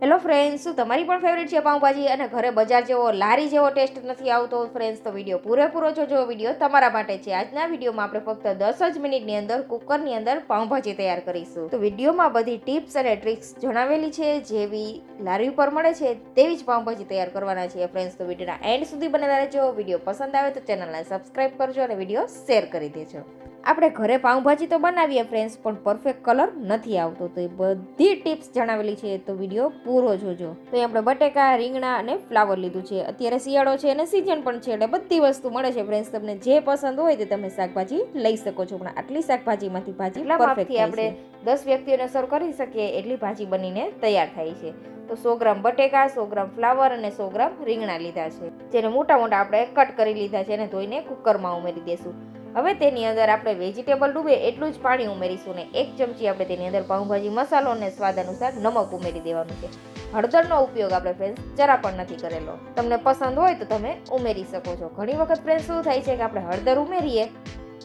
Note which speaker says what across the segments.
Speaker 1: Hello friends શું તમારી પણ ફેવરેટ છે પાઉંભાજી અને ઘરે બજાર જેવો લારી જેવો ટેસ્ટ નથી આવતો ફ્રેન્ડ્સ તો વીડિયો પૂરેપૂરો જોજો. વીડિયો તમારા માટે છે. આજના વિડીયોમાં આપણે ફક્ત દસ જ મિનિટની અંદર કુકરની અંદર પાઉંભાજી તૈયાર કરીશું. તો વિડીયોમાં બધી ટિપ્સ અને ટ્રિક્સ જણાવેલી છે. જેવી લારી ઉપર મળે છે, તેવી જ પાઉંભાજી તૈયાર કરવાના છે ફ્રેન્ડ્સ તો વિડીયોના એન્ડ સુધી બનેલા રહેજો. વીડિયો પસંદ આવે તો ચેનલને સબસ્ક્રાઇબ કરજો અને વીડિયો શેર કરી દેજો. આપણે ઘરે પાઉંભાજી તો બનાવીએ ફ્રેન્ડ્સ પણ પરફેક્ટ કલર નથી આવતો. તો એ બધી ટિપ્સ જણાવેલી છે તો વીડિયો પૂરો જોજો. તો એ આપણે બટેકા રીંગણા અને ફ્લાવર લીધું છે. અત્યારે શિયાળો છે અને સિઝન પણ છે એટલે બધી વસ્તુ મળે છે ફ્રેન્ડ્સ તમને જે પસંદ હોય તે તમે શાકભાજી લઈ શકો છો પણ આટલી શાકભાજીમાંથી ભાજી પરફેક્ટ આપણે દસ વ્યક્તિઓને સર્વ કરી શકીએ એટલી ભાજી બનીને તૈયાર થાય છે. તો સો ગ્રામ બટેકા સો ગ્રામ ફ્લાવર અને સો ગ્રામ રીંગણા લીધા છે. જેને મોટા મોટા આપણે કટ કરી લીધા છે અને ધોઈને કુકરમાં ઉમેરી દેશું. હવે તેની અંદર આપણે વેજીટેબલ ડૂબે એટલું જ પાણી ઉમેરીશું ને એક ચમચી આપણે તેની અંદર પાઉંભાજી, મસાલો અને સ્વાદ અનુસાર નમક ઉમેરી દેવાનું છે. હળદરનો ઉપયોગ આપણે ફ્રેન્ડ્સ જરા પણ નથી કરેલો. તમને પસંદ હોય તો તમે ઉમેરી શકો છો. ઘણી વખત ફ્રેન્ડ્સ શું થાય છે કે આપણે હળદર ઉમેરીએ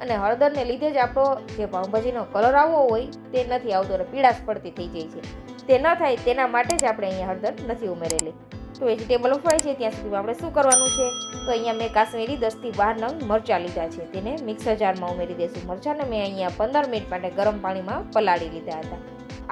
Speaker 1: અને હળદરને લીધે જ આપણો જે પાઉંભાજીનો કલર આવવો હોય તે નથી આવતો અને પીળાશ પડતી થઈ જાય છે. તે ન થાય તેના માટે જ આપણે અહીંયા હળદર નથી ઉમેરેલી. તો વેજીટેબલ ઉફાય છે, ત્યાં સુધી આપણે શું કરવાનું છે? તો અહીંયા મેં કાશ્મીરી દસથી બાર નંગ મરચાં લીધા છે. તેને મિક્સર જારમાં ઉમેરી દઈશું મરચાંને મેં અહીંયા પંદર મિનિટ માટે ગરમ પાણીમાં પલાળી લીધા હતા.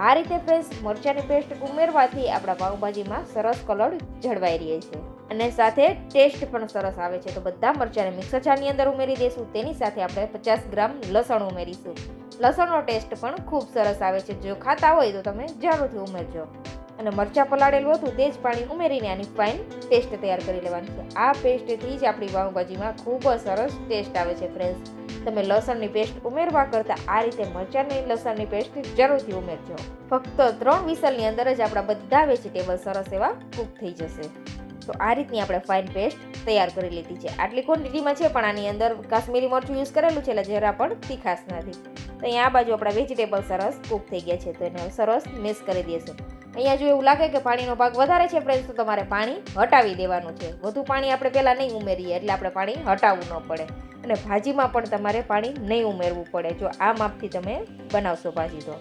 Speaker 1: આ રીતે ફ્રેશ મરચાંની પેસ્ટ ઉમેરવાથી આપણા પાઉંભાજીમાં સરસ કલર જળવાઈ રહે છે. અને સાથે ટેસ્ટ પણ સરસ આવે છે. તો બધા મરચાંને મિક્સર જારની અંદર ઉમેરી દઈશું તેની સાથે આપણે પચાસ ગ્રામ લસણ ઉમેરીશું. લસણનો ટેસ્ટ પણ ખૂબ સરસ આવે છે. જો ખાતા હોય તો તમે જરૂરથી ઉમેરજો. અને મરચાં પલાળેલું હતું તે જ પાણી ઉમેરીને આની ફાઇન પેસ્ટ તૈયાર કરી લેવાની છે. આ પેસ્ટથી જ આપણી પાઉંભાજીમાં ખૂબ જ સરસ ટેસ્ટ આવે છે ફ્રેન્ડ્સ તમે લસણની પેસ્ટ ઉમેરવા કરતાં આ રીતે મરચાંની લસણની પેસ્ટ જરૂરથી ઉમેરજો. ફક્ત ત્રણ વિસલની અંદર જ આપણા બધા વેજીટેબલ સરસ એવા કૂક થઈ જશે. તો આ રીતની આપણે ફાઇન પેસ્ટ તૈયાર કરી લીધી છે. આટલી ક્વોન્ટિટીમાં છે, પણ આની અંદર કાશ્મીરી મરચું યુઝ કરેલું છે, એટલે જરા પણ તીખાશ નથી. તો અહીંયા આ બાજુ આપણા વેજીટેબલ સરસ કૂક થઈ ગયા છે, તો એને સરસ મિક્સ કરી દઈશું. અહીંયા જો એવું લાગે કે પાણીનો ભાગ વધારે છે ફ્રેન્ડ્સ તો તમારે પાણી હટાવી દેવાનું છે. વધુ પાણી આપણે પહેલાં નહીં ઉમેરીએ, એટલે આપણે પાણી હટાવવું ન પડે. અને ભાજીમાં પણ તમારે પાણી નહીં ઉમેરવું પડે. જો આ માપથી તમે બનાવશો ભાજી તો.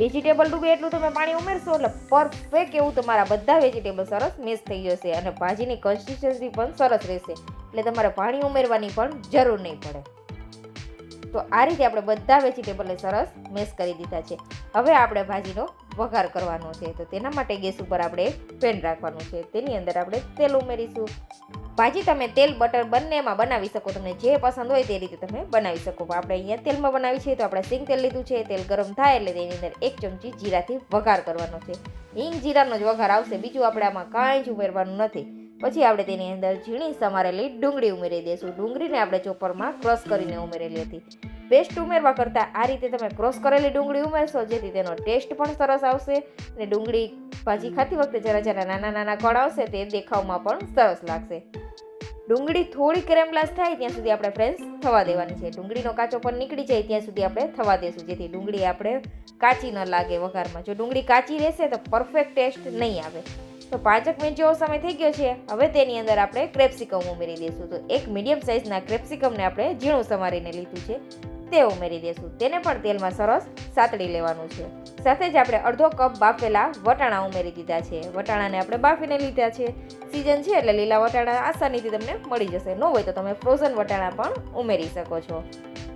Speaker 1: વેજીટેબલ ડૂબે એટલું તમે પાણી ઉમેરશો, એટલે પરફેક્ટ એવું તમારા બધા વેજીટેબલ સરસ મિક્સ થઈ જશે અને ભાજીની કન્સિસ્ટન્સી પણ સરસ રહેશે. એટલે તમારે પાણી ઉમેરવાની પણ જરૂર નહીં પડે. તો આ રીતે આપણે બધા વેજીટેબલને સરસ મિક્સ કરી દીધા છે. હવે આપણે ભાજીનો વઘાર કરવાનો છે. તો તેના માટે ગેસ ઉપર આપણે પેન રાખવાનું છે. તેની અંદર આપણે તેલ ઉમેરીશું. ભાજી તમે તેલ, બટર બંનેમાં બનાવી શકો. તમને જે પસંદ હોય તે રીતે તમે બનાવી શકો. આપણે અહીંયા તેલમાં બનાવી છે. તો આપણે સિંગ તેલ લીધું છે. તેલ ગરમ થાય એટલે તેની અંદર એક ચમચી જીરાથી વઘાર કરવાનો છે. હિંગ જીરાનો જ વઘાર આવશે. બીજું આપણે આમાં કાંઈ જ ઉમેરવાનું નથી. પછી આપણે તેની અંદર ઝીણી સમારેલી ડુંગળી ઉમેરી દઈશું ડુંગળીને આપણે ચોપરમાં ક્રશ કરીને ઉમેરેલી હતી. પેસ્ટ ઉમેરવા કરતાં આ રીતે તમે ક્રોસ કરેલી ડુંગળી ઉમેરશો, જેથી તેનો ટેસ્ટ પણ સરસ આવશે અને ડુંગળી ભાજી ખાતી વખતે જરા જરા નાના નાના કળ આવશે તે દેખાવમાં પણ સરસ લાગશે. ડુંગળી થોડી ક્રેમલાસ થાય ત્યાં સુધી આપણે ફ્રેન્ડ્સ થવા દેવાની છે. ડુંગળીનો કાચો પણ નીકળી જાય ત્યાં સુધી આપણે થવા દેશું, જેથી ડુંગળી આપણે કાચી ન લાગે વઘારમાં. જો ડુંગળી કાચી રહેશે તો પરફેક્ટ ટેસ્ટ નહીં આવે. તો પાંચક મિનિટ જેવો સમય થઈ ગયો છે. હવે તેની અંદર આપણે ક્રેપ્સિકમ ઉમેરી દઈશું. તો એક મીડિયમ સાઇઝના ક્રેપ્સિકમને આપણે ઝીણું સમારીને લીધું છે. તે ઉમેરી દેશું. તેને પણ તેલમાં સરસ સાતડી લેવાનું છે. સાથે જ આપણે અડધો કપ બાફેલા વટાણા ઉમેરી દીધા છે. વટાણાને આપણે બાફીને લીધા છે. સિઝન છે એટલે લીલા વટાણા આસાનીથી તમને મળી જશે. ન હોય તો તમે ફ્રોઝન વટાણા પણ ઉમેરી શકો છો.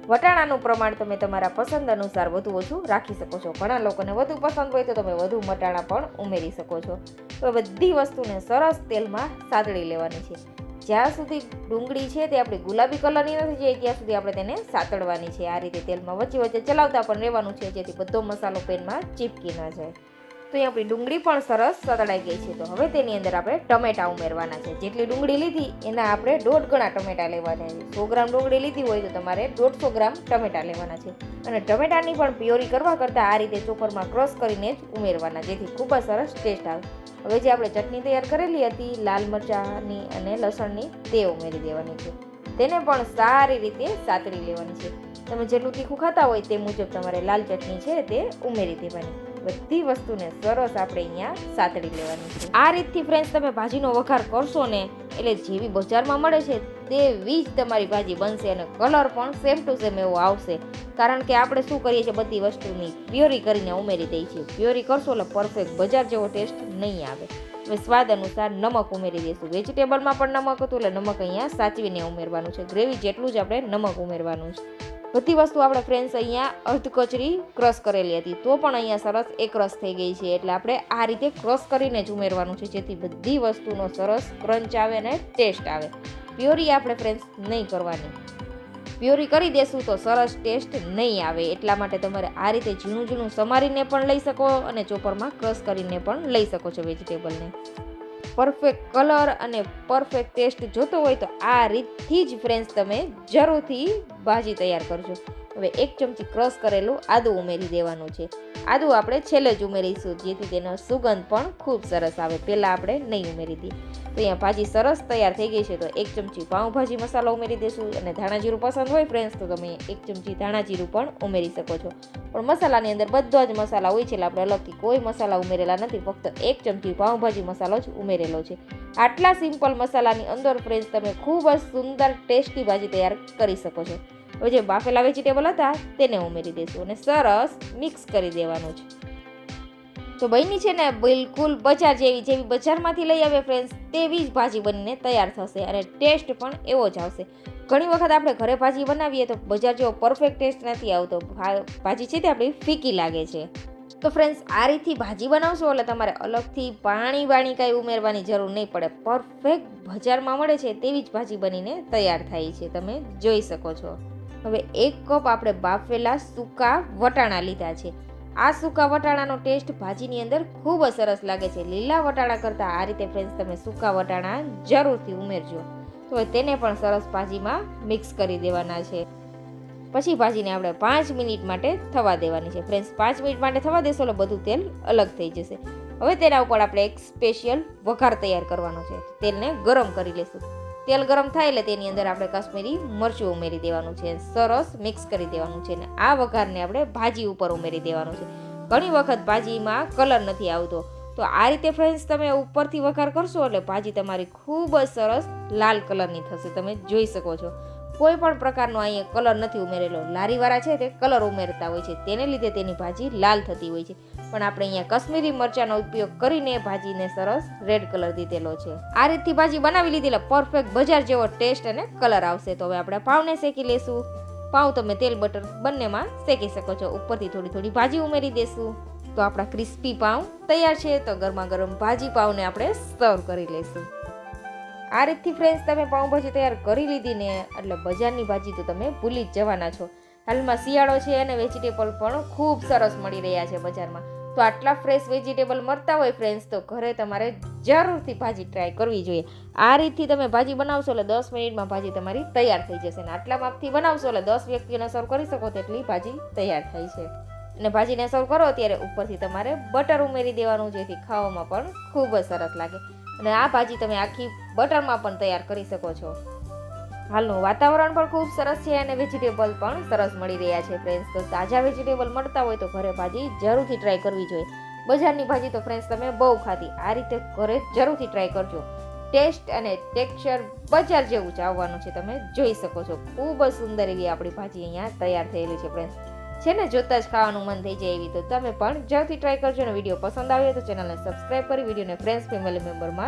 Speaker 1: વટાણાનું પ્રમાણ તમે તમારા પસંદ અનુસાર વધુ ઓછું રાખી શકો છો. ઘણા લોકોને વધુ પસંદ હોય તો તમે વધુ વટાણા પણ ઉમેરી શકો છો. તો બધી વસ્તુને સરસ તેલમાં સાતળી લેવાની છે. જ્યાં સુધી ડુંગળી છે તે આપણી ગુલાબી કલરની નથી જાય ત્યાં સુધી આપણે તેને સાતળવાની છે. આ રીતે તેલમાં વચ્ચે વચ્ચે ચલાવતા પણ રહેવાનું છે, જેથી બધો મસાલો પેનમાં ચીપકી ન જાય. તો અહીં આપણી ડુંગળી પણ સરસ સતળાઈ ગઈ છે. તો હવે તેની અંદર આપણે ટમેટા ઉમેરવાના છે. જેટલી ડુંગળી લીધી, એના આપણે દોઢ ગણા ટમેટા લેવાના છે. સો ગ્રામ ડુંગળી લીધી હોય તો તમારે દોઢસો ગ્રામ ટમેટા લેવાના છે. અને ટમેટાની પણ પ્યોરી કરવા કરતાં આ રીતે ચોપરમાં ક્રોસ કરીને જ ઉમેરવાના, જેથી ખૂબ જ સરસ ટેસ્ટ આવે. હવે જે આપણે ચટણી તૈયાર કરેલી હતી, લાલ મરચાંની અને લસણની, તે ઉમેરી દેવાની છે. તેને પણ સારી રીતે સાતળી લેવાની છે. તમે જેટલું તીખું ખાતા હોય તે મુજબ તમારે લાલ ચટણી છે તે ઉમેરી દેવાની. બધી વસ્તુને સરસ આપણે અહીંયા સાતળી લેવાની છે. આ રીતથી ફ્રેન્ડ્સ તમે ભાજીનો વઘાર કરશો ને, એટલે જેવી બજારમાં મળે છે તેવી જ તમારી ભાજી બનશે અને કલર પણ સેમ ટુ સેમ એવો આવશે. કારણ કે આપણે શું કરીએ છીએ, બધી વસ્તુની પ્યોરી કરીને ઉમેરી દઈએ છીએ. પ્યોરી કરશો એટલે પરફેક્ટ બજાર જેવો ટેસ્ટ નહીં આવે. હવે સ્વાદ અનુસાર નમક ઉમેરી દઈશું. વેજીટેબલમાં પણ નમક હતું એટલે નમક અહીંયા સાચવીને ઉમેરવાનું છે. ગ્રેવી જેટલું જ આપણે નમક ઉમેરવાનું છે. બધી વસ્તુ આપણે ફ્રેન્ડ્સ અહીંયા અર્ધ કચરી ક્રશ કરેલી હતી. તો પણ અહીંયા સરસ રસ થઈ ગઈ છે. એટલે આપણે આ રીતે ક્રશ કરીને જ ઉમેરવાનું છે. જેથી બધી વસ્તુનો સરસ ક્રંચ આવે અને ટેસ્ટ આવે. પ્યોરી આપણે ફ્રેન્ડ્સ નહીં કરવાની. પ્યોરી કરી દેશું તો સરસ ટેસ્ટ નહીં આવે. એટલા માટે તમારે આ રીતે ઝીણું ઝીણું સમારીને પણ લઈ શકો અને ચોપરમાં ક્રશ કરીને પણ લઈ શકો છો વેજીટેબલને પરફેક્ટ કલર અને પરફેક્ટ ટેસ્ટ જોતો હોય તો આ રીતથી જ ફ્રેન્ડ્સ તમે જરૂરથી ભાજી તૈયાર કરજો. હવે એક ચમચી ક્રશ કરેલું આદું ઉમેરી દેવાનું છે. આદું આપણે છેલ્લે જ ઉમેરીશું, જેથી તેનો સુગંધ પણ ખૂબ સરસ આવે. પહેલાં આપણે નહીં ઉમેરી દઈએ તો અહીંયા ભાજી સરસ તૈયાર થઈ ગઈ છે, તો એક ચમચી પાઉંભાજી મસાલો ઉમેરી દેશું. અને ધાણા જીરું પસંદ હોય ફ્રેન્ડ્સ તો તમે એક ચમચી ધાણા જીરું પણ ઉમેરી શકો છો. પણ મસાલાની અંદર બધા જ મસાલા હોય છે, એટલે આપણે અલગથી કોઈ મસાલા ઉમેરેલા નથી. ફક્ત એક ચમચી પાઉંભાજી મસાલો જ ઉમેરેલો છે. આટલા સિમ્પલ મસાલાની અંદર ફ્રેન્ડ્સ તમે ખૂબ જ સુંદર, ટેસ્ટી ભાજી તૈયાર કરી શકો છો. હવે જે બાફેલા વેજીટેબલ હતા તેને ઉમેરી દઈશું અને સરસ મિક્સ કરી દેવાનું છે. તો બની છે ને બિલકુલ બજાર જેવી જેવી બજારમાંથી લઈ આવે ફ્રેન્ડ્સ તેવી જ ભાજી બનીને તૈયાર થશે અને ટેસ્ટ પણ એવો જ આવશે. ઘણી વખત આપણે ઘરે ભાજી બનાવીએ તો બજાર જેવો પરફેક્ટ ટેસ્ટ નથી આવતો. ભાજી છે તે આપણી ફીકી લાગે છે. તો ફ્રેન્ડ્સ આ રીતથી ભાજી બનાવશો એટલે તમારે અલગથી પાણી વાણી કાંઈ ઉમેરવાની જરૂર નહીં પડે. પરફેક્ટ બજારમાં મળે છે તેવી જ ભાજી બનીને તૈયાર થાય છે. તમે જોઈ શકો છો. હવે એક કપ આપણે બાફેલા સૂકા વટાણા લીધા છે. આ સૂકા વટાણાનો ટેસ્ટ ભાજીની અંદર ખૂબ જ સરસ લાગે છે. લીલા વટાણા કરતાં આ રીતે ફ્રેન્ડ્સ તમે સૂકા વટાણા જરૂરથી ઉમેરજો. તો તેને પણ સરસ ભાજીમાં મિક્સ કરી દેવાના છે. પછી ભાજીને આપણે પાંચ મિનિટ માટે થવા દેવાની છે. ફ્રેન્ડ્સ પાંચ મિનિટ માટે થવા દેશો એટલે બધું તેલ અલગ થઈ જશે. હવે તેના ઉપર આપણે એક સ્પેશિયલ વઘાર તૈયાર કરવાનો છે. તેલને ગરમ કરી લેશું. તેલ ગરમ થાય એટલે તેની અંદર આપણે કાશ્મીરી મરચું ઉમેરી દેવાનું છે. સરસ મિક્સ કરી દેવાનું છે અને આ વઘારને આપણે ભાજી ઉપર ઉમેરી દેવાનું છે. ઘણી વખત ભાજીમાં કલર નથી આવતો. તો આ રીતે ફ્રેન્ડ્સ તમે ઉપરથી વઘાર કરશો એટલે ભાજી તમારી ખૂબ જ સરસ લાલ કલરની થશે. તમે જોઈ શકો છો. કોઈ પણ પ્રકારનો અહીંયા કલર નથી ઉમેરેલો. લારીવાળા છે તે કલર ઉમેરતા હોય છે. તેને લીધે તેની ભાજી લાલ થતી હોય છે. પણ આપણે અહીંયા કશ્મીરી મરચાંનો ઉપયોગ કરીને ભાજીને સરસ રેડ કલર દીધેલો છે. આ રીતથી ભાજી બનાવી લીધી પરફેક્ટ બજાર જેવો ટેસ્ટ અને કલર આવશે. તો હવે આપણે પાવને શેકી લેશું. પાવ તમે તેલ બટર બંનેમાં શેકી શકો છો. ઉપરથી થોડી થોડી ભાજી ઉમેરી દેશું. તો આપણા ક્રિસ્પી પાવ તૈયાર છે. તો ગરમા ગરમ ભાજી પાવને આપણે સર્વ કરી લઈશું આ રીતથી ફ્રેન્ડ્સ તમે પાઉંભાજી તૈયાર કરી લીધી ને, એટલે બજારની ભાજી તો તમે ભૂલી જ જવાના છો. હાલમાં શિયાળો છે અને વેજીટેબલ પણ ખૂબ સરસ મળી રહ્યા છે બજારમાં. તો આટલા ફ્રેશ વેજીટેબલ મળતા હોય ફ્રેન્ડ્સ તો ઘરે તમારે જરૂરથી ભાજી ટ્રાય કરવી જોઈએ. આ રીતથી તમે ભાજી બનાવશો એટલે દસ મિનિટમાં ભાજી તમારી તૈયાર થઈ જશે અને આટલા માપથી બનાવશો એટલે દસ વ્યક્તિઓને સર્વ કરી શકો તેટલી ભાજી તૈયાર થાય છે. અને ભાજીને સર્વ કરો ત્યારે ઉપરથી તમારે બટર ઉમેરી દેવાનું, જેથી ખાવામાં પણ ખૂબ જ સરસ લાગે. અને આ ભાજી તમે આખી બટરમાં પણ તૈયાર કરી શકો છો. હાલનું વાતાવરણ પણ ખૂબ સરસ છે અને વેજીટેબલ પણ સરસ મળી રહ્યા છે ફ્રેન્ડ્સ. તો તાજા વેજીટેબલ મળતા હોય તો ઘરે ભાજી જરૂરથી ટ્રાય કરવી જોઈએ. બજારની ભાજી તો ફ્રેન્ડ્સ તમે બહુ ખાધી. આ રીતે ઘરે જરૂરથી ટ્રાય કરજો. ટેસ્ટ અને ટેક્સચર બજાર જેવું જ આવવાનું છે. તમે જોઈ શકો છો. ખૂબ જ સુંદર એવી આપણી ભાજી અહીંયા તૈયાર થયેલી છે ફ્રેન્ડ્સ. છે ને, જોતા જ ખાવાનું મન થઈ જાય એવી. તો તમે પણ જરૂરથી ટ્રાય કરજો અને વીડિયો પસંદ આવ્યો તો ચેનલને સબસ્ક્રાઈબ કરી, વિડીયોને ફ્રેન્ડ્સ ફેમિલી મેમ્બરમાં